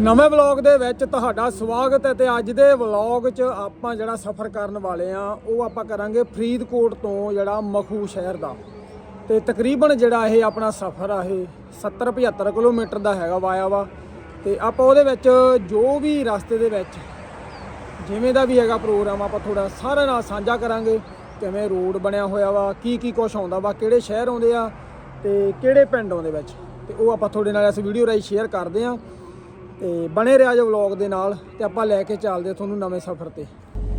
ਨਵੇਂ ਵਲੌਗ ਦੇ ਵਿੱਚ ਤੁਹਾਡਾ ਸਵਾਗਤ ਹੈ ਤੇ ਅੱਜ ਦੇ ਵਲੌਗ 'ਚ ਆਪਾਂ ਜਿਹੜਾ ਸਫ਼ਰ ਕਰਨ ਵਾਲੇ ਆ, ਉਹ ਆਪਾਂ ਕਰਾਂਗੇ ਫਰੀਦਕੋਟ ਤੋਂ ਜਿਹੜਾ ਮਖੂ ਸ਼ਹਿਰ ਦਾ। ਤੇ ਤਕਰੀਬਨ ਜਿਹੜਾ ਇਹ ਆਪਣਾ ਸਫ਼ਰ ਆ, ਇਹ 70 75 ਕਿਲੋਮੀਟਰ ਦਾ ਹੈਗਾ ਵਾਇਆ ਵਾ। ਤੇ ਆਪਾਂ ਉਹਦੇ ਵਿੱਚ ਜੋ ਵੀ ਰਸਤੇ ਦੇ ਵਿੱਚ ਜਿਵੇਂ ਦਾ ਵੀ ਹੈਗਾ ਪ੍ਰੋਗਰਾਮ, ਆਪਾਂ ਥੋੜਾ ਸਾਰਿਆਂ ਨਾਲ ਸਾਂਝਾ ਕਰਾਂਗੇ ਕਿਵੇਂ ਰੋਡ ਬਣਿਆ ਹੋਇਆ ਵਾ ਕੀ ਕੀ ਕੁਛ ਆਉਂਦਾ ਵਾ, ਕਿਹੜੇ ਸ਼ਹਿਰ ਆਉਂਦੇ ਆ ਤੇ ਕਿਹੜੇ ਪਿੰਡ ਆਉਂਦੇ ਵਿੱਚ। ਤੇ ਉਹ ਆਪਾਂ ਤੁਹਾਡੇ ਨਾਲ ਇਸ ਵੀਡੀਓ ਰਾਹੀਂ ਸ਼ੇਅਰ ਕਰਦੇ ਆ। ਤੇ ਬਣੇ ਰਿਹਾ ਜੋ ਵਲੌਗ ਦੇ ਨਾਲ ਤੇ ਆਪਾਂ ਲੈ ਕੇ ਚੱਲਦੇ ਤੁਹਾਨੂੰ ਨਵੇਂ ਸਫ਼ਰ ਤੇ।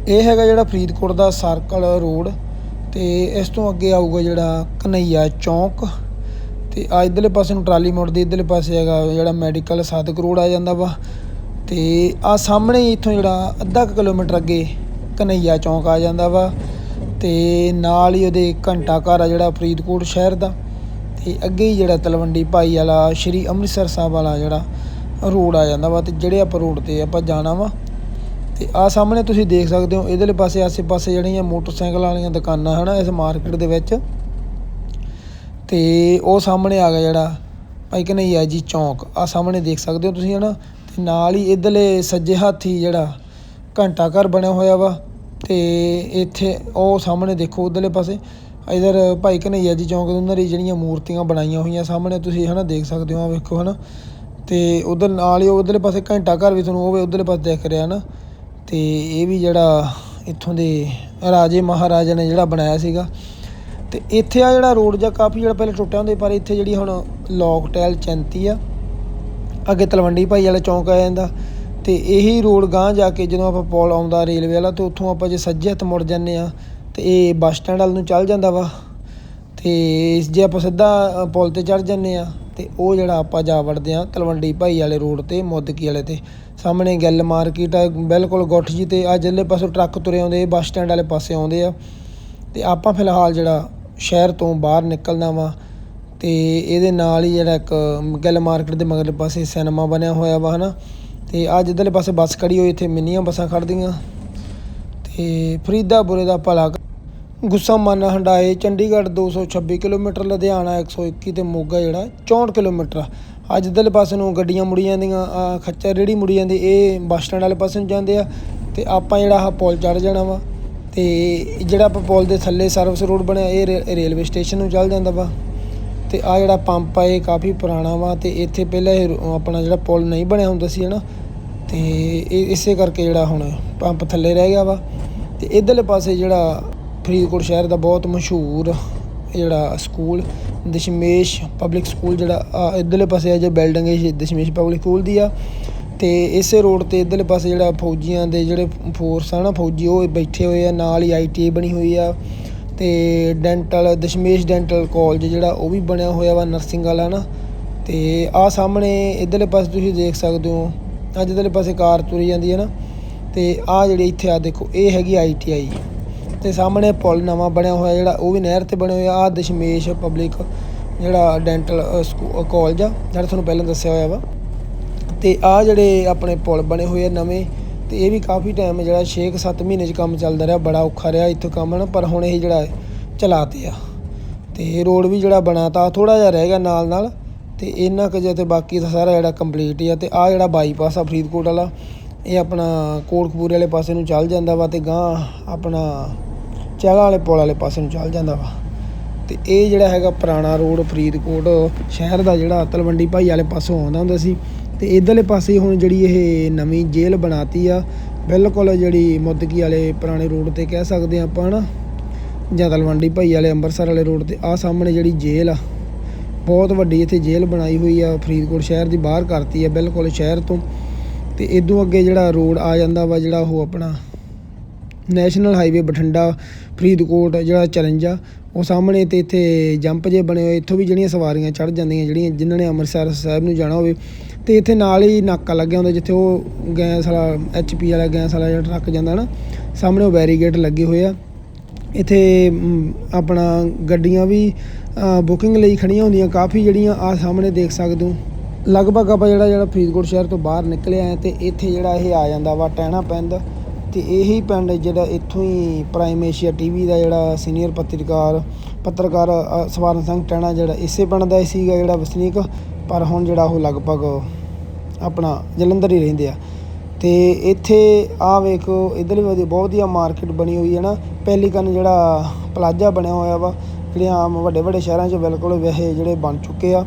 ਇਹ ਹੈਗਾ ਜਿਹੜਾ ਫਰੀਦਕੋਟ ਦਾ ਸਰਕਲ ਰੋਡ ਤੇ ਇਸ ਤੋਂ ਅੱਗੇ ਆਊਗਾ ਜਿਹੜਾ ਕਨਈਆ ਚੌਂਕ ਤੇ ਆ ਇਧਰਲੇ ਪਾਸੇ ਨੂੰ ਟਰਾਲੀ ਮੋੜ ਦੇ, ਇਧਰਲੇ ਪਾਸੇ ਹੈਗਾ ਜਿਹੜਾ ਮੈਡੀਕਲ ਸਾਦਕ ਰੋਡ ਆ ਜਾਂਦਾ ਵਾ ਤੇ ਆ ਸਾਹਮਣੇ ਹੀ ਇੱਥੋਂ ਜਿਹੜਾ ਅੱਧਾ ਕੁ ਕਿਲੋਮੀਟਰ ਅੱਗੇ ਕਨਈਆ ਚੌਂਕ ਆ ਜਾਂਦਾ ਵਾ ਤੇ ਨਾਲ ਹੀ ਉਹਦੇ ਘੰਟਾ ਘਰ ਆ ਜਿਹੜਾ ਫਰੀਦਕੋਟ ਸ਼ਹਿਰ ਦਾ ਤੇ ਅੱਗੇ ਹੀ ਜਿਹੜਾ ਤਲਵੰਡੀ ਭਾਈ ਵਾਲਾ ਸ਼੍ਰੀ ਅੰਮ੍ਰਿਤਸਰ ਸਾਹਿਬ ਵਾਲਾ ਜਿਹੜਾ ਰੋਡ ਆ ਜਾਂਦਾ ਵਾ ਤੇ ਜਿਹੜੇ ਆਪਾਂ ਰੋਡ ਤੇ ਆਪਾਂ ਜਾਣਾ ਵਾ ਤੇ ਆ ਸਾਹਮਣੇ ਤੁਸੀਂ ਦੇਖ ਸਕਦੇ ਹੋ ਇਧਰਲੇ ਪਾਸੇ ਆਸੇ-ਪਾਸੇ ਜਿਹੜੀਆਂ ਮੋਟਰਸਾਈਕਲ ਵਾਲੀਆਂ ਦੁਕਾਨਾਂ ਹਨ ਇਸ ਮਾਰਕੀਟ ਦੇ ਵਿੱਚ ਤੇ ਉਹ ਸਾਹਮਣੇ ਆ ਗਿਆ ਜਿਹੜਾ ਭਾਈ ਕਨਈਆ ਜੀ ਚੌਂਕ ਆ ਸਾਹਮਣੇ ਦੇਖ ਸਕਦੇ ਹੋ ਤੁਸੀਂ ਹਨਾ ਤੇ ਨਾਲ ਹੀ ਇਧਰਲੇ ਸੱਜੇ ਹਾਥੀ ਜਿਹੜਾ ਘੰਟਾ ਘਰ ਬਣਿਆ ਹੋਇਆ ਵਾ ਤੇ ਇੱਥੇ ਉਹ ਸਾਹਮਣੇ ਦੇਖੋ ਉਧਰਲੇ ਪਾਸੇ ਇਧਰ ਭਾਈ ਕਨਈਆ ਜੀ ਚੌਂਕ ਦੇ ਉਹਨਾਂ ਦੀ ਜਿਹੜੀਆਂ ਮੂਰਤੀਆਂ ਬਣਾਈਆਂ ਹੋਈਆਂ ਸਾਹਮਣੇ ਤੁਸੀਂ ਹਨਾ ਦੇਖ ਸਕਦੇ ਹੋ ਆ ਵੇਖੋ ਹਨਾ ਤੇ ਉਧਰ ਨਾਲ ਹੀ ਉਧਰਲੇ ਪਾਸੇ ਘੰਟਾ ਘਰ ਵੀ ਤੁਹਾਨੂੰ ਉਹ ਵੀ ਉਧਰਲੇ ਪਾਸੇ ਦਿਖ ਰਿਹਾ ਨਾ। ਤੇ ਇਹ ਵੀ ਜਿਹੜਾ ਇੱਥੋਂ ਦੇ ਰਾਜੇ ਮਹਾਰਾਜਾ ਨੇ ਜਿਹੜਾ ਬਣਾਇਆ ਸੀਗਾ। ਤੇ ਇੱਥੇ ਆ ਜਿਹੜਾ ਰੋਡ ਜਾਂ ਕਾਫੀ ਜਿਹੜਾ ਪਹਿਲੇ ਟੁੱਟਿਆ ਹੁੰਦਾ ਪਰ ਇੱਥੇ ਜਿਹੜੀ ਹੁਣ ਲੋਕ ਟੈਲ ਚੈਂਤੀ ਆ। ਅੱਗੇ ਤਲਵੰਡੀ ਭਾਈ ਵਾਲਾ ਚੌਂਕ ਆ ਜਾਂਦਾ। ਤੇ ਇਹੀ ਰੋਡ ਗਾਂ ਜਾ ਕੇ ਜਦੋਂ ਆਪਾਂ ਪੁਲ ਆਉਂਦਾ ਰੇਲਵੇ ਵਾਲਾ, ਤੇ ਉੱਥੋਂ ਆਪਾਂ ਜੇ ਸੱਜੇ ਹੱਥ ਮੁੜ ਜਾਂਦੇ ਆ, ਤੇ ਇਹ ਬੱਸ ਸਟੈਂਡ ਵੱਲ ਨੂੰ ਚੱਲ ਜਾਂਦਾ ਵਾ। ਤੇ ਜੇ ਆਪਾਂ ਸਿੱਧਾ ਪੁਲ ਤੇ ਚੜ ਜਾਂਦੇ ਆ ਤੇ ਉਹ ਜਿਹੜਾ ਆਪਾਂ ਜਾ ਵੜਦੇ ਆ ਤਲਵੰਡੀ ਭਾਈ ਵਾਲੇ ਰੋਡ ਤੇ, ਮੁੱਦਕੀ ਵਾਲੇ ਤੇ, ਸਾਹਮਣੇ ਗੱਲ ਮਾਰਕੀਟ ਆ, ਬਿਲਕੁਲ ਗੁੱਠ ਜੀ ਤੇ ਆ ਜਿਹੜੇ ਪਾਸੋਂ ਟਰੱਕ ਤੁਰੇ ਆਉਂਦੇ, ਬੱਸ ਸਟੈਂਡ ਵਾਲੇ ਪਾਸੇ ਆਉਂਦੇ ਆ। ਤੇ ਆਪਾਂ ਫਿਲਹਾਲ ਜਿਹੜਾ ਸ਼ਹਿਰ ਤੋਂ ਬਾਹਰ ਨਿਕਲਣਾ ਵਾ ਤੇ ਇਹਦੇ ਨਾਲ ਹੀ ਜਿਹੜਾ ਇੱਕ ਗੱਲ ਮਾਰਕੀਟ ਦੇ ਮਗਰਲੇ ਪਾਸੇ ਸਿਨੇਮਾ ਬਣਿਆ ਹੋਇਆ ਵਾ, ਹਨਾ? ਤੇ ਅੱਜ ਇੱਧਰਲੇ ਪਾਸੇ ਬੱਸ ਖੜੀ ਹੋਈ, ਇੱਥੇ ਮਿੰਨੀਆਂ ਬੱਸਾਂ ਖੜਦੀਆਂ ਤੇ ਫਰੀਦਾਪੁਰੇ ਦਾ ਭਲਾ ਗੁੱਸਾ ਮਨ ਹੰਡਾਏ, ਚੰਡੀਗੜ੍ਹ 226 ਕਿਲੋਮੀਟਰ, ਲੁਧਿਆਣਾ 121 ਤੇ ਮੋਗਾ ਜਿਹੜਾ 64 ਕਿਲੋਮੀਟਰ ਆ। ਅੱਜ ਇੱਧਰਲੇ ਪਾਸੇ ਨੂੰ ਗੱਡੀਆਂ ਮੁੜੀ ਜਾਂਦੀਆਂ ਆਹ ਖੱਚਰ ਰੇੜੀ ਮੁੜੀ ਜਾਂਦੀ, ਇਹ ਬੱਸ ਸਟੈਂਡ ਵਾਲੇ ਪਾਸੇ ਨੂੰ ਜਾਂਦੇ ਆ ਤੇ ਆਪਾਂ ਜਿਹੜਾ ਆਹ ਪੁਲ ਚੜ ਜਾਣਾ ਵਾ ਤੇ ਜਿਹੜਾ ਆਪਾਂ ਪੁਲ ਦੇ ਥੱਲੇ ਸਰਵਿਸ ਰੋਡ ਬਣਿਆ, ਇਹ ਰੇ- ਰੇਲਵੇ ਸਟੇਸ਼ਨ ਨੂੰ ਚੱਲ ਜਾਂਦਾ ਵਾ ਤੇ ਆ ਜਿਹੜਾ ਪੰਪ ਆ, ਇਹ ਕਾਫੀ ਪੁਰਾਣਾ ਵਾ ਤੇ ਇੱਥੇ ਪਹਿਲਾਂ ਇਹ ਆਪਣਾ ਜਿਹੜਾ ਪੁਲ ਨਹੀਂ ਬਣਿਆ ਹੁੰਦਾ ਸੀ ਹਨਾ, ਤੇ ਇਹ ਇਸੇ ਕਰਕੇ ਜਿਹੜਾ ਹੁਣ ਪੰਪ ਥੱਲੇ ਰਹਿ ਗਿਆ ਵਾ ਤੇ ਇਧਰਲੇ ਪਾਸੇ ਜਿਹੜਾ ਫਰੀਦਕੋਟ ਸ਼ਹਿਰ ਦਾ ਬਹੁਤ ਮਸ਼ਹੂਰ ਜਿਹੜਾ ਸਕੂਲ, ਦਸ਼ਮੇਸ਼ ਪਬਲਿਕ ਸਕੂਲ ਜਿਹੜਾ, ਆ ਇਧਰਲੇ ਪਾਸੇ ਆ ਜੋ ਬਿਲਡਿੰਗ ਹੈ ਦਸ਼ਮੇਸ਼ ਪਬਲਿਕ ਸਕੂਲ ਦੀ ਆ। ਤੇ ਇਸੇ ਰੋਡ ਤੇ ਇਧਰਲੇ ਪਾਸੇ ਜਿਹੜਾ ਫੌਜੀਆਂ ਦੇ ਜਿਹੜੇ ਫੋਰਸ ਆ ਨਾ, ਫੌਜੀ ਉਹ ਬੈਠੇ ਹੋਏ ਆ, ਨਾਲ ਹੀ ਆਈਟੀ ਬਣੀ ਹੋਈ ਆ। ਤੇ ਡੈਂਟਲ ਦਸ਼ਮੇਸ਼ ਡੈਂਟਲ ਕਾਲਜ ਜਿਹੜਾ ਉਹ ਵੀ ਬਣਿਆ ਹੋਇਆ ਵਾ ਨਰਸਿੰਗ ਵਾਲਾ ਨਾ। ਤੇ ਆ ਸਾਹਮਣੇ ਇਧਰਲੇ ਪਾਸੇ ਤੁਸੀਂ ਦੇਖ ਸਕਦੇ ਹੋ, ਅੱਜ ਇਧਰਲੇ ਪਾਸੇ ਕਾਰ ਤੁਰੀ ਜਾਂਦੀ ਹੈ ਨਾ। ਤੇ ਆ ਜਿਹੜੀ ਇੱਥੇ ਆ ਦੇਖੋ, ਇਹ ਹੈਗੀ ਆਈਟੀਆਈ ਤੇ ਸਾਹਮਣੇ ਪੁਲ ਨਵਾਂ ਬਣਿਆ ਹੋਇਆ ਜਿਹੜਾ, ਉਹ ਵੀ ਨਹਿਰ ਤੇ ਬਣਿਆ ਹੋਇਆ ਆ ਦਸ਼ਮੇਸ਼ ਪਬਲਿਕ ਜਿਹੜਾ ਡੈਂਟਲ ਕਾਲਜ ਆ, ਜਿਹੜਾ ਤੁਹਾਨੂੰ ਪਹਿਲਾਂ ਦੱਸਿਆ ਹੋਇਆ ਵਾ। ਤੇ ਆ ਜਿਹੜੇ ਆਪਣੇ ਪੁਲ ਬਣੇ ਹੋਏ ਆ ਨਵੇਂ, ਤੇ ਇਹ ਵੀ ਕਾਫੀ ਟਾਈਮ ਜਿਹੜਾ 6-7 ਮਹੀਨੇ 'ਚ ਕੰਮ ਚੱਲਦਾ ਰਿਹਾ, ਬੜਾ ਔਖਾ ਰਿਹਾ ਇੱਥੋਂ ਕੰਮ ਨਾ, ਪਰ ਹੁਣ ਇਹ ਜਿਹੜਾ ਚਲਾਤੇ ਆ। ਤੇ ਰੋਡ ਵੀ ਜਿਹੜਾ ਬਣਾਤਾ ਥੋੜਾ ਜਿਹਾ ਰਹਿ ਗਿਆ ਨਾਲ ਨਾਲ ਤੇ ਇਹਨਾਂ ਕੁ ਜੇ ਤੇ ਬਾਕੀ ਦਾ ਸਾਰਾ ਜਿਹੜਾ ਕੰਪਲੀਟ ਹੀ ਆ, ਤੇ ਆ ਜਿਹੜਾ ਬਾਈਪਾਸ ਆ ਫਰੀਦਕੋਟ ਵਾਲਾ ਇਹ ਆਪਣਾ ਕੋਟਕਪੂਰੇ ਵਾਲੇ ਪਾਸੇ ਨੂੰ ਚੱਲ ਜਾਂਦਾ ਵਾ ਤੇ ਗਾਂ ਆਪਣਾ ਚਾਲਾ ਵਾਲੇ ਪੁਲ ਵਾਲੇ ਪਾਸੇ ਨੂੰ ਚੱਲ ਜਾਂਦਾ ਵਾ। ਤੇ ਇਹ ਜਿਹੜਾ ਹੈਗਾ ਪੁਰਾਣਾ ਰੋਡ ਫਰੀਦਕੋਟ ਸ਼ਹਿਰ ਦਾ ਜਿਹੜਾ ਤਲਵੰਡੀ ਭਾਈ ਵਾਲੇ ਪਾਸੋਂ ਆਉਂਦਾ ਹੁੰਦਾ ਸੀ ਤੇ ਇਧਰਲੇ ਪਾਸੇ ਹੁਣ ਜਿਹੜੀ ਇਹ ਨਵੀਂ ਜੇਲ੍ਹ ਬਣਾਤੀ ਆ, ਬਿਲਕੁਲ ਜਿਹੜੀ ਮੁੱਦਕੀ ਵਾਲੇ ਪੁਰਾਣੇ ਰੋਡ ਤੇ ਕਹਿ ਸਕਦੇ ਆ ਆਪਾਂ ਹਨਾ ਜਾਂ ਤਲਵੰਡੀ ਭਾਈ ਵਾਲੇ ਅੰਮ੍ਰਿਤਸਰ ਵਾਲੇ ਰੋਡ ਤੇ ਆ ਸਾਹਮਣੇ ਜਿਹੜੀ ਜੇਲ੍ਹ ਆ, ਬਹੁਤ ਵੱਡੀ ਇੱਥੇ ਜੇਲ੍ਹ ਬਣਾਈ ਹੋਈ ਆ, ਫਰੀਦਕੋਟ ਸ਼ਹਿਰ ਦੀ ਬਾਹਰ ਕਰਤੀ ਆ, ਬਿਲਕੁਲ ਸ਼ਹਿਰ ਤੋਂ। ਤੇ ਇਦੋਂ ਅੱਗੇ ਜਿਹੜਾ ਰੋਡ ਆ ਜਾਂਦਾ ਵਾ, ਜਿਹੜਾ ਉਹ ਆਪਣਾ ਨੈਸ਼ਨਲ ਹਾਈਵੇ ਬਠਿੰਡਾ, ਫਰੀਦਕੋਟ, ਜਿਹੜਾ ਚੈਲੰਜ ਆ, ਉਹ ਸਾਹਮਣੇ ਤੇ ਇੱਥੇ ਜੰਪ ਜੇ ਬਣੇ ਹੋਏ, ਇੱਥੋਂ ਵੀ ਜਿਹੜੀਆਂ ਸਵਾਰੀਆਂ ਚੜ ਜਾਂਦੀਆਂ, ਜਿਹੜੀਆਂ ਜਿਨ੍ਹਾਂ ਨੇ ਅੰਮ੍ਰਿਤਸਰ ਸਾਹਿਬ ਨੂੰ ਜਾਣਾ ਹੋਵੇ, ਤੇ ਇੱਥੇ ਨਾਲ ਹੀ ਨਾਕਾ ਲੱਗਿਆ ਹੁੰਦਾ, ਜਿੱਥੇ ਉਹ ਗੈਸ ਵਾਲਾ ਐਚਪੀ ਵਾਲਾ ਗੈਸ ਵਾਲਾ ਜਿਹੜਾ ਟਰੱਕ ਜਾਂਦਾ ਨਾ, ਸਾਹਮਣੇ ਉਹ ਬੈਰੀਗੇਟ ਲੱਗੇ ਹੋਏ ਆ। ਇੱਥੇ ਆਪਣਾ ਗੱਡੀਆਂ ਵੀ ਬੁਕਿੰਗ ਲਈ ਖੜੀਆਂ ਹੁੰਦੀਆਂ, ਕਾਫੀ ਜਿਹੜੀਆਂ ਆ ਸਾਹਮਣੇ ਦੇਖ ਸਕਦੇ ਹੋ। ਲਗਭਗ ਆਪਾਂ ਜਿਹੜਾ ਜਿਹੜਾ ਫਰੀਦਕੋਟ ਸ਼ਹਿਰ ਤੋਂ ਬਾਹਰ ਨਿਕਲਿਆ ਹੈ ਤੇ ਇੱਥੇ ਜਿਹੜਾ ਇਹ ਆ ਜਾਂਦਾ ਵਾ ਟਹਿਣਾ ਪਿੰਡ ਤੇ ਇਹੀ ਪਿੰਡ ਜਿਹੜਾ ਇੱਥੋਂ ਹੀ ਪ੍ਰਾਈਮ ਏਸ਼ੀਆ ਟੀਵੀ ਦਾ ਜਿਹੜਾ ਸੀਨੀਅਰ ਪੱਤਰਕਾਰ ਪੱਤਰਕਾਰ ਅ, ਸਵਾਰਨ ਸਿੰਘ ਟਹਿਣਾ ਜਿਹੜਾ ਇਸੇ ਪਿੰਡ ਦਾ ਸੀਗਾ ਜਿਹੜਾ ਵਸਨੀਕ ਪਰ ਹੁਣ ਜਿਹੜਾ ਉਹ ਲਗਭਗ ਆਪਣਾ ਜਲੰਧਰ ਹੀ ਰਹਿੰਦੇ ਆ। ਤੇ ਇੱਥੇ ਆ ਵੇਖੋ ਇਧਰਲੀ ਵਾਦੀ ਬਹੁਤ ਵਧੀਆ ਮਾਰਕੀਟ ਬਣੀ ਹੋਈ ਹੈ ਨਾ। ਪਹਿਲੀ ਕੰਨ ਜਿਹੜਾ ਪਲਾਜ਼ਾ ਬਣਿਆ ਹੋਇਆ ਵਾ ਜਿਹੜੇ ਆਮ ਵੱਡੇ ਵੱਡੇ ਸ਼ਹਿਰਾਂ 'ਚ ਬਿਲਕੁਲ ਵੈਸੇ ਜਿਹੜੇ ਬਣ ਚੁੱਕੇ ਆ।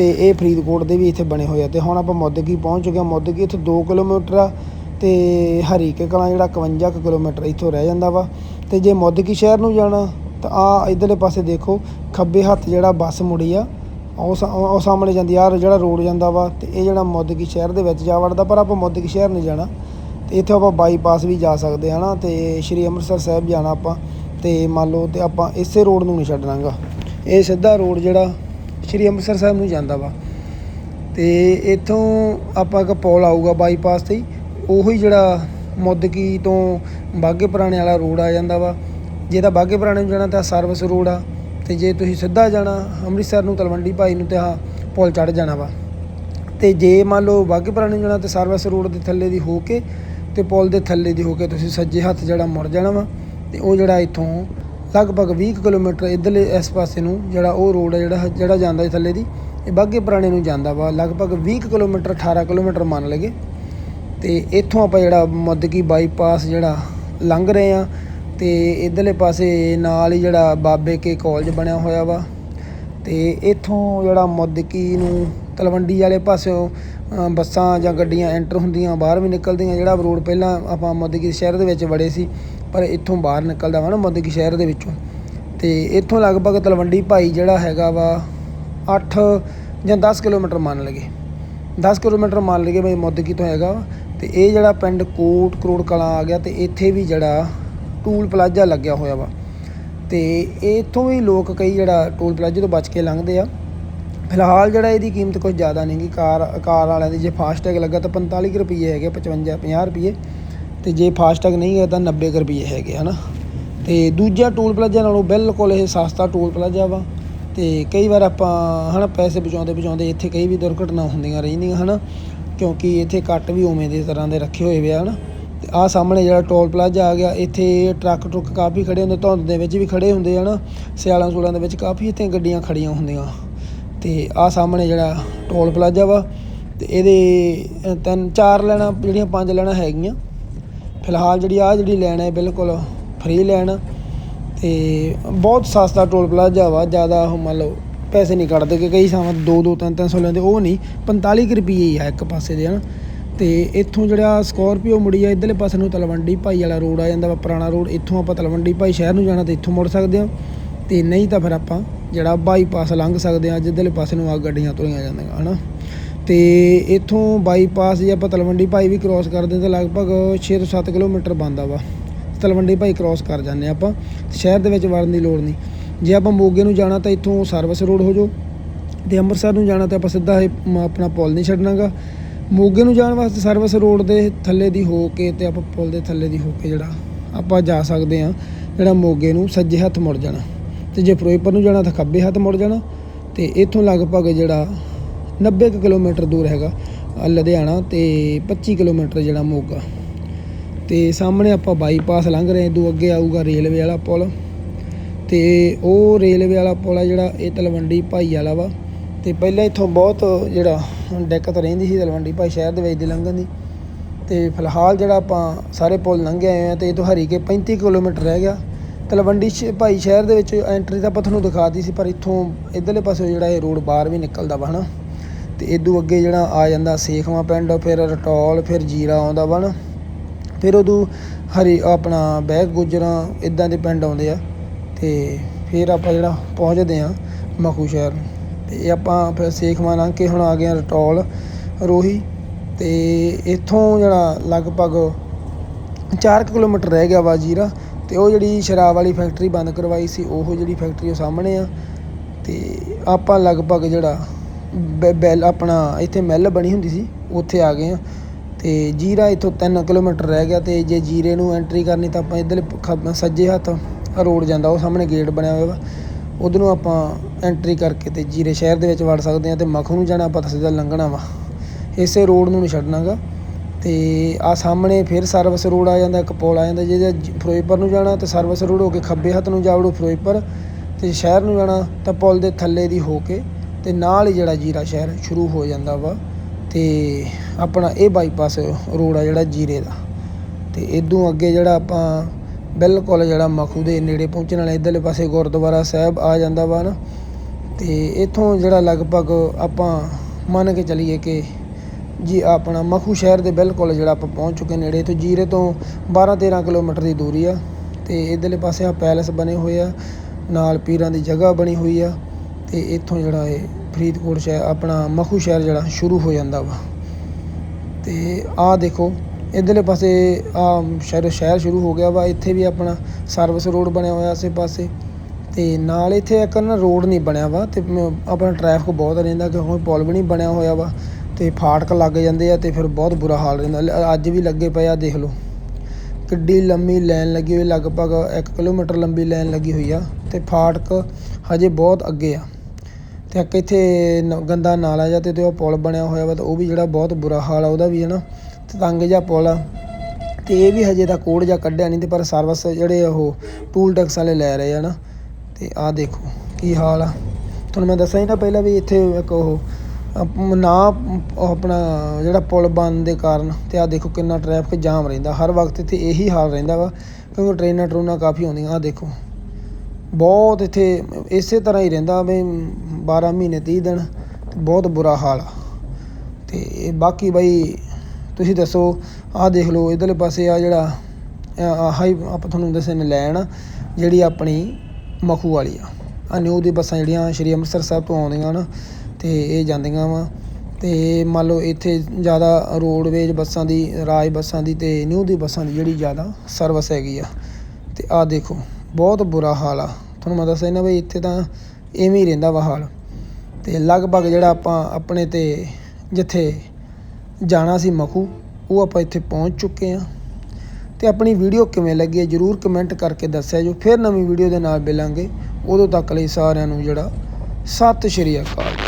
ਤੇ ਇਹ ਫਰੀਦਕੋਟ ਦੇ ਵੀ ਇੱਥੇ ਬਣੇ ਹੋਏ ਆ ਤੇ ਹੁਣ ਆਪਾਂ ਮੁੱਦਕੀ ਪਹੁੰਚ ਚੁੱਕੇ ਹਾਂ। ਮੁੱਦਕੀ ਇੱਥੇ 2 ਕਿਲੋਮੀਟਰ ਆ ਤੇ ਹਰੀਕੇ ਕਲਾਂ ਜਿਹੜਾ 51 ਕੁ ਕਿਲੋਮੀਟਰ ਇੱਥੋਂ ਰਹਿ ਜਾਂਦਾ ਵਾ। ਤੇ ਜੇ ਮੁੱਦਕੀ ਸ਼ਹਿਰ ਨੂੰ ਜਾਣਾ, ਤਾਂ ਆ ਇਧਰਲੇ ਪਾਸੇ ਦੇਖੋ, ਖੱਬੇ ਹੱਥ ਜਿਹੜਾ ਬੱਸ ਮੁੜੀ ਆ, ਉਹ ਸਾ- ਉਹ ਸਾਹਮਣੇ ਜਾਂਦੀ ਆ ਜਿਹੜਾ ਰੋਡ ਜਾਂਦਾ ਵਾ ਤੇ ਇਹ ਜਿਹੜਾ ਮੋਦਗੀ ਸ਼ਹਿਰ ਦੇ ਵਿੱਚ ਜਾ ਵੜਦਾ, ਪਰ ਆਪਾਂ ਮੁੱਦਕੀ ਸ਼ਹਿਰ ਨਹੀਂ ਜਾਣਾ। ਤੇ ਇੱਥੇ ਆਪਾਂ ਬਾਈਪਾਸ ਵੀ ਜਾ ਸਕਦੇ ਹਾਂ ਨਾ ਤੇ ਸ਼੍ਰੀ ਅੰਮ੍ਰਿਤਸਰ ਸਾਹਿਬ ਜਾਣਾ ਆਪਾਂ। ਤੇ ਮੰਨ ਲਓ ਤੇ ਆਪਾਂ ਇਸੇ ਰੋਡ ਨੂੰ ਨਹੀਂ ਛੱਡਣਾਗਾ। ਇਹ ਸਿੱਧਾ ਰੋਡ ਜਿਹੜਾ ਸ਼੍ਰੀ ਅੰਮ੍ਰਿਤਸਰ ਸਾਹਿਬ ਨੂੰ ਜਾਂਦਾ ਵਾ। ਤੇ ਇੱਥੋਂ ਆਪਾਂ ਇੱਕ ਪੁਲ ਆਊਗਾ ਬਾਈਪਾਸ ਤੇ ਹੀ। ਉਹੀ ਜਿਹੜਾ ਮੁੱਦਕੀ ਤੋਂ ਬਾਗੇ ਪੁਰਾਣੇ ਵਾਲਾ ਰੋਡ ਆ ਜਾਂਦਾ ਵਾ। ਜੇ ਤਾਂ ਬਾਗੇ ਪੁਰਾਣੇ ਨੂੰ ਜਾਣਾ ਤਾਂ ਸਰਵਿਸ ਰੋਡ ਆ। ਤੇ ਜੇ ਤੁਸੀਂ ਸਿੱਧਾ ਜਾਣਾ ਅੰਮ੍ਰਿਤਸਰ ਨੂੰ, ਤਲਵੰਡੀ ਭਾਈ ਨੂੰ, ਤੇ ਆਹ ਪੁਲ ਚੜ ਜਾਣਾ ਵਾ। ਤੇ ਜੇ ਮੰਨ ਲਓ ਬਾਗੇ ਪੁਰਾਣੇ ਨੂੰ ਜਾਣਾ ਤੇ ਸਰਵਿਸ ਰੋਡ ਦੇ ਥੱਲੇ ਦੀ ਹੋ ਕੇ ਤੇ ਪੁਲ ਦੇ ਥੱਲੇ ਦੀ ਹੋ ਕੇ ਤੁਸੀਂ ਸੱਜੇ ਹੱਥ ਜਿਹੜਾ ਮੁੜ ਜਾਣਾ ਵਾ। ਤੇ ਉਹ ਜਿਹੜਾ ਇੱਥੋਂ ਲਗਭਗ 20 ਕੁ ਕਿਲੋਮੀਟਰ ਇਧਰਲੇ ਇਸ ਪਾਸੇ ਨੂੰ ਜਿਹੜਾ ਉਹ ਰੋਡ ਹੈ, ਜਿਹੜਾ ਜਿਹੜਾ ਜਾਂਦਾ ਜੀ ਥੱਲੇ ਦੀ, ਇਹ ਬਾਗੇ ਪੁਰਾਣੇ ਨੂੰ ਜਾਂਦਾ ਵਾ, ਲਗਭਗ 20 ਕੁ ਕਿਲੋਮੀਟਰ 18 ਕਿਲੋਮੀਟਰ ਮੰਨ ਲਗੇ ਤੇ ਇੱਥੋਂ ਆਪਾਂ ਜਿਹੜਾ ਮੁੱਦਕੀ ਬਾਈਪਾਸ ਜਿਹੜਾ ਲੰਘ ਰਹੇ ਆ ਤੇ ਇਧਰਲੇ ਪਾਸੇ ਨਾਲ ਹੀ ਜਿਹੜਾ ਬਾਬੇ ਕੇ ਕਾਲਜ ਬਣਿਆ ਹੋਇਆ ਵਾ। ਤੇ ਇੱਥੋਂ ਜਿਹੜਾ ਮੁੱਦਕੀ ਨੂੰ ਤਲਵੰਡੀ ਵਾਲੇ ਪਾਸਿਓਂ ਬੱਸਾਂ ਜਾਂ ਗੱਡੀਆਂ ਐਂਟਰ ਹੁੰਦੀਆਂ, ਬਾਹਰ ਵੀ ਨਿਕਲਦੀਆਂ, ਜਿਹੜਾ ਰੋਡ ਪਹਿਲਾਂ ਆਪਾਂ ਮੁੱਦਕੀ ਸ਼ਹਿਰ ਦੇ ਵਿੱਚ ਵੜੇ ਸੀ ਪਰ ਇੱਥੋਂ ਬਾਹਰ ਨਿਕਲਦਾ ਵਾ ਨਾ ਮੁੱਦਕੀ ਸ਼ਹਿਰ ਦੇ ਵਿੱਚੋਂ। ਤੇ ਇੱਥੋਂ ਲਗਭਗ ਤਲਵੰਡੀ ਭਾਈ ਜਿਹੜਾ ਹੈਗਾ ਵਾ 8 ਜਾਂ 10 ਕਿਲੋਮੀਟਰ ਮੰਨ ਲਗੇ 10 ਕਿਲੋਮੀਟਰ ਮੰਨ ਲਈਏ ਬਈ ਮੁੱਦਕੀ ਤੋਂ ਹੈਗਾ ਵਾ। ਤੇ ਇਹ ਜਿਹੜਾ ਪਿੰਡ ਕੋਟ ਕਰੋੜ ਕਲਾਂ ਆ ਗਿਆ ਤੇ ਇੱਥੇ ਵੀ ਜਿਹੜਾ ਟੂਲ ਪਲਾਜ਼ਾ ਲੱਗਿਆ ਹੋਇਆ ਵਾ। ਤੇ ਇੱਥੋਂ ਵੀ ਲੋਕ ਕਈ ਜਿਹੜਾ ਟੂਲ ਪਲਾਜ਼ੇ ਤੋਂ ਬਚ ਕੇ ਲੰਘਦੇ ਆ। ਫਿਲਹਾਲ ਜਿਹੜਾ ਇਹਦੀ ਕੀਮਤ ਕੁਝ ਜ਼ਿਆਦਾ ਨਹੀਂ ਗੀ। ਕਾਰ ਕਾਰ ਵਾਲਿਆਂ ਦੀ ਜੇ ਫਾਸਟੈਗ ਲੱਗਾ ਤਾਂ 45 ਕੁ ਰੁਪਏ ਹੈਗੇ 55 50 ਰੁਪਏ ਤੇ ਜੇ ਫਾਸਟੈਗ ਨਹੀਂ ਹੈ ਤਾਂ 90 ਕੁ ਰੁਪਏ ਹੈਗੇ ਹਨਾ। ਤੇ ਦੂਜਾ ਟੋਲ ਪਲਾਜ਼ਾ ਨਾਲੋਂ ਬਿਲਕੁਲ ਇਹ ਸਸਤਾ ਟੋਲ ਪਲਾਜ਼ਾ ਵਾ। ਤੇ ਕਈ ਵਾਰ ਆਪਾਂ ਹਨਾ ਪੈਸੇ ਬਚਾਉਂਦੇ ਬਚਾਉਂਦੇ ਇੱਥੇ ਕਈ ਵੀ ਦੁਰਘਟਨਾ ਹੁੰਦੀਆਂ ਰਹਿੰਦੀਆਂ ਹਨਾ। ਕਿਉਂਕਿ ਇੱਥੇ ਕੱਟ ਵੀ ਉਵੇਂ ਦੇ ਤਰ੍ਹਾਂ ਦੇ ਰੱਖੇ ਹੋਏ ਵੇ ਆ ਹਨਾ। ਤੇ ਆਹ ਸਾਹਮਣੇ ਜਿਹੜਾ ਟੋਲ ਪਲਾਜ਼ਾ ਆ ਗਿਆ, ਇੱਥੇ ਟਰੱਕ ਟਰੁੱਕ ਕਾਫੀ ਖੜੇ ਹੁੰਦੇ, ਧੁੰਦ ਦੇ ਵਿੱਚ ਵੀ ਖੜੇ ਹੁੰਦੇ ਆ ਨਾ ਸਿਆਲਾਂ ਸੂਲਾਂ ਦੇ ਵਿੱਚ ਕਾਫੀ ਇੱਥੇ ਗੱਡੀਆਂ ਖੜੀਆਂ ਹੁੰਦੀਆਂ। ਤੇ ਆਹ ਸਾਹਮਣੇ ਜਿਹੜਾ ਟੋਲ ਪਲਾਜ਼ਾ ਵਾ, ਤੇ ਇਹਦੇ ਤਿੰਨ, ਚਾਰ ਲੈਣਾ, ਜਿਹੜੀਆਂ ਪੰਜ ਲੈਣਾ ਹੈਗੀਆਂ। ਫਿਲਹਾਲ ਜਿਹੜੀ ਆ ਜਿਹੜੀ ਲੈਣ ਹੈ ਬਿਲਕੁਲ ਫ੍ਰੀ ਲੈਣ। ਤੇ ਬਹੁਤ ਸਸਤਾ ਟੋਲ ਪਲਾਜ਼ਾ ਵਾ, ਜ਼ਿਆਦਾ ਉਹ ਮੰਨ ਲਓ ਪੈਸੇ ਨਹੀਂ ਕੱਢਦੇ ਕਿ ਕਈ ਥਾਵਾਂ 2 2 3 300 ਲੈਂਦੇ, ਉਹ ਨਹੀਂ 45 ਕੁ ਰੁਪਏ ਹੀ ਆ ਇੱਕ ਪਾਸੇ ਦੇ, ਹਨ। ਤੇ ਇੱਥੋਂ ਜਿਹੜਾ ਸਕੋਰਪੀਓ ਮੁੜੀ ਆ, ਇਧਰਲੇ ਪਾਸੇ ਨੂੰ ਤਲਵੰਡੀ ਭਾਈ ਵਾਲਾ ਰੋਡ ਆ ਜਾਂਦਾ ਵਾ, ਪੁਰਾਣਾ ਰੋਡ ਇੱਥੋਂ ਆਪਾਂ ਤਲਵੰਡੀ ਭਾਈ ਸ਼ਹਿਰ ਨੂੰ ਜਾਣਾ ਤੇ ਇੱਥੋਂ ਮੁੜ ਸਕਦੇ ਆ ਤੇ ਨਹੀਂ ਤਾਂ ਫਿਰ ਆਪਾਂ ਜਿਹੜਾ ਬਾਈਪਾਸ ਲੰਘ ਸਕਦੇ ਆ ਜਿੱਧਰਲੇ ਪਾਸੇ ਨੂੰ ਆ ਗੱਡੀਆਂ ਤੁਰੀਆਂ ਜਾਂਦੀਆਂ, ਹਨਾ। ਤੇ ਇੱਥੋਂ ਬਾਈਪਾਸ ਜੇ ਆਪਾਂ ਤਲਵੰਡੀ ਭਾਈ ਵੀ ਕ੍ਰਾਸ ਕਰਦੇ ਹਾਂ ਤਾਂ ਲਗਭਗ 6 ਤੋਂ 7 ਕਿਲੋਮੀਟਰ ਬਣਦਾ ਵਾ। ਤਲਵੰਡੀ ਭਾਈ ਕ੍ਰਾਸ ਕਰ ਜਾਂਦੇ ਹਾਂ ਆਪਾਂ ਸ਼ਹਿਰ ਦੇ ਵਿੱਚ ਵੜਨ ਦੀ ਲੋੜ ਨਹੀਂ। ਜੇ ਆਪਾਂ ਮੋਗੇ ਨੂੰ ਜਾਣਾ ਤਾਂ ਇੱਥੋਂ ਸਰਵਿਸ ਰੋਡ ਹੋ ਜਾਓ, ਤੇ ਅੰਮ੍ਰਿਤਸਰ ਨੂੰ ਜਾਣਾ ਤਾਂ ਆਪਾਂ ਸਿੱਧਾ ਇਹ ਮ- ਆਪਣਾ ਪੁਲ ਨਹੀਂ ਛੱਡਣਾਗਾ। ਮੋਗੇ ਨੂੰ ਜਾਣ ਵਾਸਤੇ ਸਰਵਿਸ ਰੋਡ ਦੇ ਥੱਲੇ ਦੀ ਹੋ ਕੇ ਤੇ ਆਪਾਂ ਪੁਲ ਦੇ ਥੱਲੇ ਦੀ ਹੋ ਕੇ ਜਿਹੜਾ ਆਪਾਂ ਜਾ ਸਕਦੇ ਆ ਜਿਹੜਾ ਮੋਗੇ ਨੂੰ ਸੱਜੇ ਹੱਥ ਮੁੜ ਜਾਣਾ। ਤੇ ਜੇ ਫਿਰੋਜ਼ਪੁਰ ਨੂੰ ਜਾਣਾ ਤਾਂ ਖੱਬੇ ਹੱਥ ਮੁੜ ਜਾਣਾ, ਤੇ ਇੱਥੋਂ ਲਗਭਗ ਜਿਹੜਾ 90 ਕੁ ਕਿਲੋਮੀਟਰ ਦੂਰ ਹੈਗਾ ਲੁਧਿਆਣਾ ਤੇ 25 ਕਿਲੋਮੀਟਰ ਜਿਹੜਾ ਮੋਗਾ। ਤੇ ਸਾਹਮਣੇ ਆਪਾਂ ਬਾਈਪਾਸ ਲੰਘ ਰਹੇ ਹਾਂ, ਦੂ ਅੱਗੇ ਆਊਗਾ ਰੇਲਵੇ ਵਾਲਾ ਪੁਲ। ਤੇ ਉਹ ਰੇਲਵੇ ਵਾਲਾ ਪੁਲ ਆ ਜਿਹੜਾ, ਇਹ ਤਲਵੰਡੀ ਭਾਈ ਵਾਲਾ ਵਾ। ਤੇ ਪਹਿਲਾਂ ਇੱਥੋਂ ਬਹੁਤ ਜਿਹੜਾ ਦਿੱਕਤ ਰਹਿੰਦੀ ਸੀ ਤਲਵੰਡੀ ਭਾਈ ਸ਼ਹਿਰ ਦੇ ਵਿੱਚ ਦੀ ਲੰਘਣ ਦੀ। ਤੇ ਫਿਲਹਾਲ ਜਿਹੜਾ ਆਪਾਂ ਸਾਰੇ ਪੁਲ ਲੰਘੇ ਆਏ ਆ ਤੇ ਇਹ ਤੋਂ ਹਰੀ ਕੇ 35 ਕਿਲੋਮੀਟਰ ਰਹਿ ਗਿਆ। ਤਲਵੰਡੀ ਸ਼- ਭਾਈ ਸ਼ਹਿਰ ਦੇ ਵਿੱਚ ਐਂਟਰੀ ਤਾਂ ਆਪਾਂ ਤੁਹਾਨੂੰ ਦਿਖਾਤੀ ਸੀ, ਪਰ ਇੱਥੋਂ ਇਧਰਲੇ ਪਾਸੇ ਜਿਹੜਾ ਇਹ ਰੋਡ ਬਾਹਰ ਵੀ ਨਿਕਲਦਾ ਵਾ, ਹਨਾ। ਤੇ ਇਦੋਂ ਅੱਗੇ ਜਿਹੜਾ ਆ ਜਾਂਦਾ ਸੇਖਵਾਂ ਪਿੰਡ, ਫਿਰ ਰਟੌਲ, ਫਿਰ ਜੀਰਾ ਆਉਂਦਾ ਵਾ ਨਾ ਫਿਰ ਉਦੋਂ ਹਰੀ ਆਪਣਾ ਬਹਿ ਗੁਜਰਾਂ ਇਦਾਂ ਦੇ ਪਿੰਡ ਆਉਂਦੇ ਆ ਤੇ ਫਿਰ ਆਪਾਂ ਜਿਹੜਾ ਪਹੁੰਚਦੇ ਆ ਮਖੂ ਸ਼ਹਿਰ। ਨੂੰ ਤੇ ਇਹ ਆਪਾਂ ਫਿਰ ਸੇਖਵਾਂ ਲੰਘ ਕੇ ਹੁਣ ਆ ਗਏ ਆ ਰਟੌਲ, ਰੋਹੀ ਤੇ ਇੱਥੋਂ ਜਿਹੜਾ ਲਗਭਗ 4 ਕਿਲੋਮੀਟਰ ਰਹਿ ਗਿਆ ਵਾ ਜੀਰਾ ਤੇ ਉਹ ਜਿਹੜੀ ਸ਼ਰਾਬ ਵਾਲੀ ਫੈਕਟਰੀ ਬੰਦ ਕਰਵਾਈ ਸੀ, ਉਹ ਜਿਹੜੀ ਫੈਕਟਰੀ ਉਹ ਸਾਹਮਣੇ ਆ ਤੇ ਆਪਾਂ ਲਗਭਗ ਜਿਹੜਾ ਬੈ- ਬੈਲ ਆਪਣਾ ਇੱਥੇ ਮਿੱਲ ਬਣੀ ਹੁੰਦੀ ਸੀ, ਉੱਥੇ ਆ ਗਏ ਹਾਂ। ਅਤੇ ਜੀਰਾ ਇੱਥੋਂ ਤਿੰਨ ਕਿਲੋਮੀਟਰ ਰਹਿ ਗਿਆ ਅਤੇ ਜੇ ਜੀਰੇ ਨੂੰ ਐਂਟਰੀ ਕਰਨੀ ਤਾਂ ਆਪਾਂ ਇੱਧਰਲੇ ਖੱਬ ਸੱਜੇ ਹੱਥ ਰੋਡ ਜਾਂਦਾ, ਉਹ ਸਾਹਮਣੇ ਗੇਟ ਬਣਿਆ ਹੋਇਆ ਵਾ। ਉਧਰ ਨੂੰ ਆਪਾਂ ਐਂਟਰੀ ਕਰਕੇ ਅਤੇ ਜੀਰੇ ਸ਼ਹਿਰ ਦੇ ਵਿੱਚ ਵੜ ਸਕਦੇ ਹਾਂ ਅਤੇ ਮਖੂ ਨੂੰ ਜਾਣਾ ਆਪਾਂ ਤਾਂ ਸਿੱਧਾ ਲੰਘਣਾ ਵਾ। ਇਸੇ ਰੋਡ ਨੂੰ ਨਹੀਂ ਛੱਡਣਾਗਾ। ਅਤੇ ਆ ਸਾਹਮਣੇ ਫਿਰ ਸਰਵਿਸ ਰੋਡ ਆ ਜਾਂਦਾ, ਇੱਕ ਪੁਲ ਆ ਜਾਂਦਾ ਜੇ ਫਿਰੋਜ਼ਪੁਰ ਨੂੰ ਜਾਣਾ ਤਾਂ ਸਰਵਿਸ ਰੋਡ ਹੋ ਕੇ ਖੱਬੇ ਹੱਥ ਨੂੰ ਜਾਵੜੋ ਫਿਰੋਜ਼ਪੁਰ ਅਤੇ ਸ਼ਹਿਰ ਨੂੰ ਜਾਣਾ ਤਾਂ ਪੁਲ ਦੇ ਥੱਲੇ ਦੀ ਹੋ ਕੇ ਅਤੇ ਨਾਲ ਹੀ ਜਿਹੜਾ ਜੀਰਾ ਸ਼ਹਿਰ ਸ਼ੁਰੂ ਹੋ ਜਾਂਦਾ ਵਾ ਅਤੇ ਆਪਣਾ ਇਹ ਬਾਈਪਾਸ ਰੋਡ ਆ ਜਿਹੜਾ ਜੀਰੇ ਦਾ। ਅਤੇ ਇਦੋਂ ਅੱਗੇ ਜਿਹੜਾ ਆਪਾਂ ਬਿਲਕੁਲ ਜਿਹੜਾ ਮਖੂ ਦੇ ਨੇੜੇ ਪਹੁੰਚਣ ਵਾਲੇ ਇਧਰਲੇ ਪਾਸੇ ਗੁਰਦੁਆਰਾ ਸਾਹਿਬ ਆ ਜਾਂਦਾ ਵਾ ਨਾ ਅਤੇ ਇੱਥੋਂ ਜਿਹੜਾ ਲਗਭਗ ਆਪਾਂ ਮੰਨ ਕੇ ਚੱਲੀਏ ਕਿ ਜੀ ਆਪਣਾ ਮਖੂ ਸ਼ਹਿਰ ਦੇ ਬਿਲਕੁਲ ਜਿਹੜਾ ਆਪਾਂ ਪਹੁੰਚ ਚੁੱਕੇ ਨੇੜੇ ਤੋਂ ਜੀਰੇ ਤੋਂ 12 13 ਕਿਲੋਮੀਟਰ ਦੀ ਦੂਰੀ ਆ, ਤੇ ਇਧਰਲੇ ਪਾਸੇ ਆ ਪੈਲਸ ਬਣੇ ਹੋਏ ਆ, ਨਾਲ ਪੀਰਾਂ ਦੀ ਜਗ੍ਹਾ ਬਣੀ ਹੋਈ ਆ ਅਤੇ ਇੱਥੋਂ ਜਿਹੜਾ ਇਹ ਫਰੀਦਕੋਟ ਸ਼ਹਿਰ, ਆਪਣਾ ਮਖੂ ਸ਼ਹਿਰ ਜਿਹੜਾ ਸ਼ੁਰੂ ਹੋ ਜਾਂਦਾ ਵਾ। ਅਤੇ ਆਹ ਦੇਖੋ, ਇਧਰਲੇ ਪਾਸੇ ਆ ਸ਼ਹਿਰ ਸ਼ਹਿਰ ਸ਼ੁਰੂ ਹੋ ਗਿਆ ਵਾ। ਇੱਥੇ ਵੀ ਆਪਣਾ ਸਰਵਿਸ ਰੋਡ ਬਣਿਆ ਹੋਇਆ ਆਸੇ ਪਾਸੇ। ਤੇ ਨਾਲ ਇੱਥੇ ਇੱਕ ਨਾ ਰੋਡ ਨਹੀਂ ਬਣਿਆ ਵਾ ਤੇ ਆਪਣਾ ਟ੍ਰੈਫਿਕ ਬਹੁਤ ਰਹਿੰਦਾ ਕਿਉਂਕਿ ਹੁਣ ਪੁਲ ਵੀ ਨਹੀਂ ਬਣਿਆ ਹੋਇਆ ਵਾ। ਤੇ ਫਾਟਕ ਲੱਗ ਜਾਂਦੇ ਆ ਤੇ ਫਿਰ ਬਹੁਤ ਬੁਰਾ ਹਾਲ ਰਹਿੰਦਾ। ਅੱਜ ਵੀ ਲੱਗੇ ਪਏ ਆ, ਦੇਖ ਲਓ। ਕਿੱਡੀ ਲੰਮੀ ਲਾਈਨ ਲੱਗੀ ਹੋਈ, ਲਗਭਗ 1 ਕਿਲੋਮੀਟਰ ਲੰਬੀ ਲਾਈਨ ਲੱਗੀ ਹੋਈ ਆ। ਤੇ ਫਾਟਕ ਹਜੇ ਬਹੁਤ ਅੱਗੇ ਆ। ਤੇ ਇੱਕ ਇੱਥੇ ਨ- ਗੰਦਾ ਨਾਲਾ ਜਾਂ ਤੇ ਤੇ ਉਹ ਪੁਲ ਬਣਿਆ ਹੋਇਆ ਵਾ ਤੇ ਉਹ ਵੀ ਜਿਹੜਾ ਬਹੁਤ ਬੁਰਾ ਹਾਲ ਆ, ਉਹਦਾ ਵੀ ਹੈ ਨਾ ਤੇ ਤੰਗ ਜਿਹਾ ਪੁਲ ਆ। ਤੇ ਇਹ ਵੀ ਹਜੇ ਤਾਂ ਕੋਡ ਜਾਂ ਕੱਢਿਆ ਨਹੀਂ ਤੇ ਪਰ ਸਰਵਿਸ ਜਿਹੜੇ ਉਹ ਟੂਲ ਟੈਕਸ ਵਾਲੇ ਲੈ ਰਹੇ ਆ ਨਾ, ਤੇ ਆਹ ਦੇਖੋ ਕੀ ਹਾਲ ਆ। ਤੁਹਾਨੂੰ ਮੈਂ ਦੱਸਿਆ ਹੀ ਨਾ ਪਹਿਲਾਂ ਵੀ ਇੱਥੇ ਇੱਕ ਉਹ, ਅਪ- ਨਾ ਉਹ ਆਪਣਾ ਜਿਹੜਾ ਪੁਲ ਬੰਦ ਦੇ ਕਾਰਨ ਤੇ ਆਹ ਦੇਖੋ ਕਿੰਨਾ ਟ੍ਰੈਫਿਕ ਜਾਮ ਰਹਿੰਦਾ, ਹਰ ਵਕਤ ਇੱਥੇ ਇਹੀ ਹਾਲ ਰਹਿੰਦਾ ਵਾ, ਕਿਉਂਕਿ ਟ੍ਰੇਨਾਂ ਟਰੂਨਾਂ ਕਾਫੀ ਆਉਂਦੀਆਂ, ਆਹ ਦੇਖੋ। ਬਹੁਤ ਇੱਥੇ ਇਸੇ ਤਰ੍ਹਾਂ ਹੀ ਰਹਿੰਦਾ ਵੀ 12 ਮਹੀਨੇ 30 ਦਿਨ, ਬਹੁਤ ਬੁਰਾ ਹਾਲ ਆ। ਤੇ ਬਾਕੀ ਬਾਈ ਤੁਸੀਂ ਦੱਸੋ, ਆਹ ਦੇਖ ਲਓ, ਇਧਰਲੇ ਪਾਸੇ ਆ ਜਿਹੜਾ ਹਾਈ ਆਪਾਂ ਤੁਹਾਨੂੰ ਦੱਸੇ ਨੇ ਲੈਣ ਜਿਹੜੀ ਆਪਣੀ ਮਖੂ ਵਾਲੀ ਆ। ਆ ਨਿਊ ਦੀ ਬੱਸਾਂ ਜਿਹੜੀਆਂ ਸ਼੍ਰੀ ਅੰਮ੍ਰਿਤਸਰ ਸਾਹਿਬ ਤੋਂ ਆਉਂਦੀਆਂ ਨਾ, ਤੇ ਇਹ ਜਾਂਦੀਆਂ ਵਾ। ਤੇ ਮੰਨ ਲਓ ਇੱਥੇ ਜ਼ਿਆਦਾ ਰੋਡਵੇਜ ਬੱਸਾਂ ਦੀ, ਰਾਜ ਬੱਸਾਂ ਦੀ ਤੇ ਨਿਊ ਦੀ ਬੱਸਾਂ ਦੀ ਜਿਹੜੀ ਜ਼ਿਆਦਾ ਸਰਵਿਸ ਹੈਗੀ ਆ। ਤੇ ਆਹ ਦੇਖੋ। ਬਹੁਤ ਬੁਰਾ ਹਾਲ ਆ। ਤੁਹਾਨੂੰ ਮੈਂ ਦੱਸਿਆ ਨਾ ਬਈ ਇੱਥੇ ਤਾਂ ਐਵੇਂ ਹੀ ਰਹਿੰਦਾ ਵਾ ਹਾਲ। ਤੇ ਲਗਭਗ ਜਿਹੜਾ ਆਪਾਂ ਆਪਣੇ ਤੇ ਜਿੱਥੇ ਜਾਣਾ ਸੀ ਮਖੂ, ਉਹ ਆਪਾਂ ਇੱਥੇ ਪਹੁੰਚ ਚੁੱਕੇ ਆ ਤੇ ਆਪਣੀ ਵੀਡੀਓ ਕਿਵੇਂ ਲੱਗੀ ਹੈ ਜਰੂਰ ਕਮੈਂਟ ਕਰਕੇ ਦੱਸਿਆ ਜੋ। ਫਿਰ ਨਵੀਂ ਵੀਡੀਓ ਦੇ ਨਾਲ ਮਿਲਾਂਗੇ। ਉਦੋਂ ਤੱਕ ਲਈ ਸਾਰਿਆਂ ਨੂੰ ਜਿਹੜਾ ਸਤਿ ਸ਼੍ਰੀ ਅਕਾਲ।